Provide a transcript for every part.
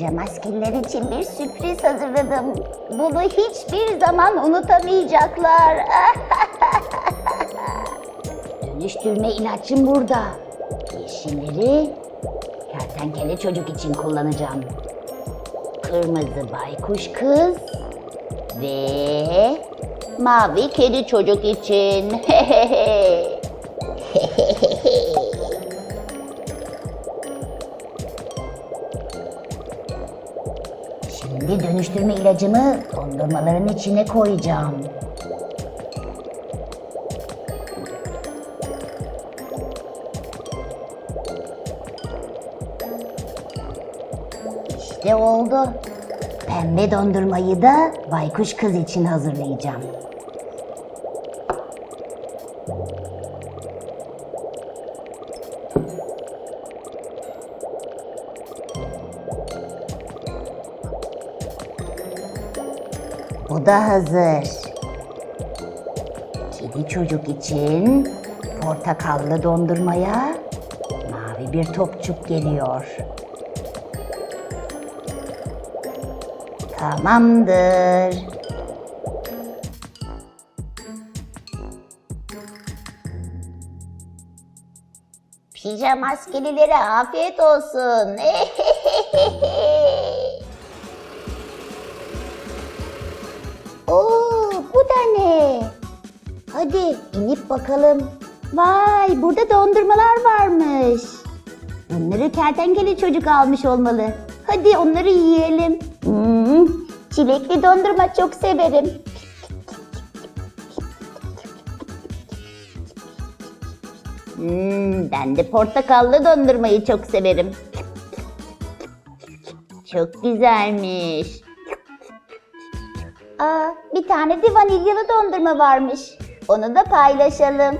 Pijama askeriler için bir sürpriz hazırladım. Bunu hiçbir zaman unutamayacaklar. Dönüştürme ilaçım burada. Yeşilleri kertenkele çocuk için kullanacağım. Kırmızı baykuş kız ve mavi kedi çocuk için. Şimdi dönüştürme ilacımı dondurmaların içine koyacağım. İşte oldu. Pembe dondurmayı da baykuş kız için hazırlayacağım. Bu da hazır. Kedi çocuk için portakallı dondurmaya mavi bir topçuk geliyor. Tamamdır. Pijama maskelilere afiyet olsun. Hadi inip bakalım. Vay, burada dondurmalar varmış. Bunları kertenkele çocuk almış olmalı. Hadi onları yiyelim. Hmm, çilekli dondurma çok severim. Hmm, ben de portakallı dondurmayı çok severim. Çok güzelmiş. Aa, bir tane de vanilyalı dondurma varmış. Onu da paylaşalım.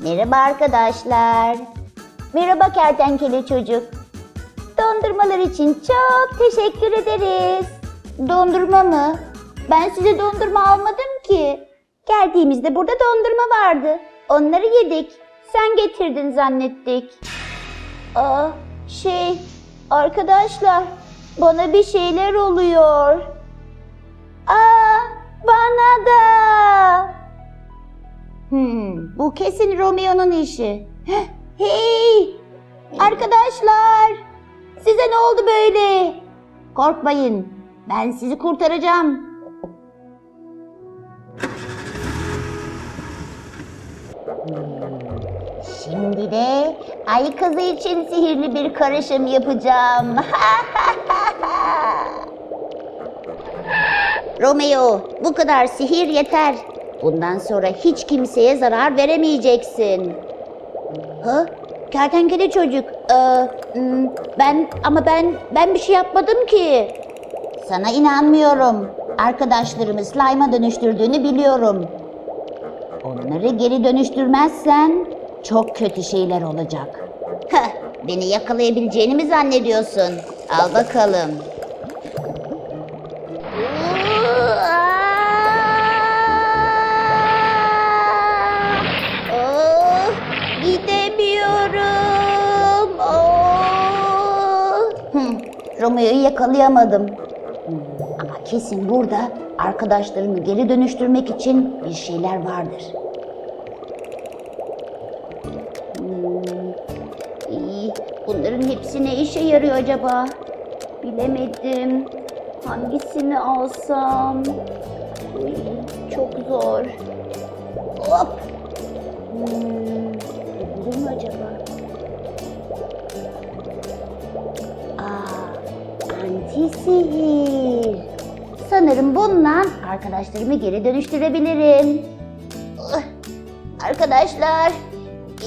Merhaba arkadaşlar. Merhaba kertenkele çocuk. Dondurmalar için çok teşekkür ederiz. Dondurma mı? Ben size dondurma almadım ki. Geldiğimizde burada dondurma vardı. Onları yedik. Sen getirdin zannettik. Aa, şey, arkadaşlar, bana bir şeyler oluyor. Aa, bana da. Hmm, bu kesin Romeo'nun işi. Hey! Arkadaşlar! Size ne oldu böyle? Korkmayın. Ben sizi kurtaracağım. Şimdi de ay kızı için sihirli bir karışım yapacağım. Romeo, bu kadar sihir yeter. Bundan sonra hiç kimseye zarar veremeyeceksin. Ha? Kertenkele çocuk. Ee, hmm, ben ama ben ben bir şey yapmadım ki. Sana inanmıyorum. Arkadaşlarımı slime'a dönüştürdüğünü biliyorum. Onları geri dönüştürmezsen çok kötü şeyler olacak. Heh, beni yakalayabileceğini mi zannediyorsun? Al bakalım. Oh, gidemiyorum. Oh. Romeo'yu yakalayamadım. Ama kesin burada arkadaşlarımı geri dönüştürmek için bir şeyler vardır. Bunların hepsi ne işe yarıyor acaba? Bilemedim. Hangisini alsam? Uy, çok zor. Hop. Hmm, olur mu acaba? Aa, anti sihir. Sanırım bununla arkadaşlarımı geri dönüştürebilirim. Arkadaşlar,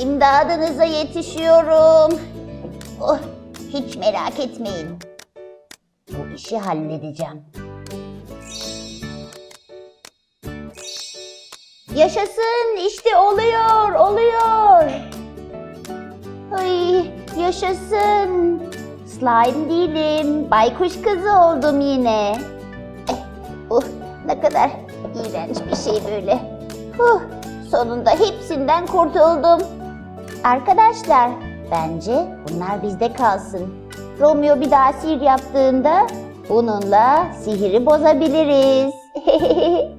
imdadınıza yetişiyorum. Oh, hiç merak etmeyin. Bu işi halledeceğim. Yaşasın işte oluyor oluyor. Ay yaşasın. Slime değilim. Baykuş kızı oldum yine. Eh, uh, ne kadar iğrenç bir şey böyle. Huh, Sonunda hepsinden kurtuldum. Arkadaşlar, bence bunlar bizde kalsın. Romeo bir daha sihir yaptığında bununla sihiri bozabiliriz.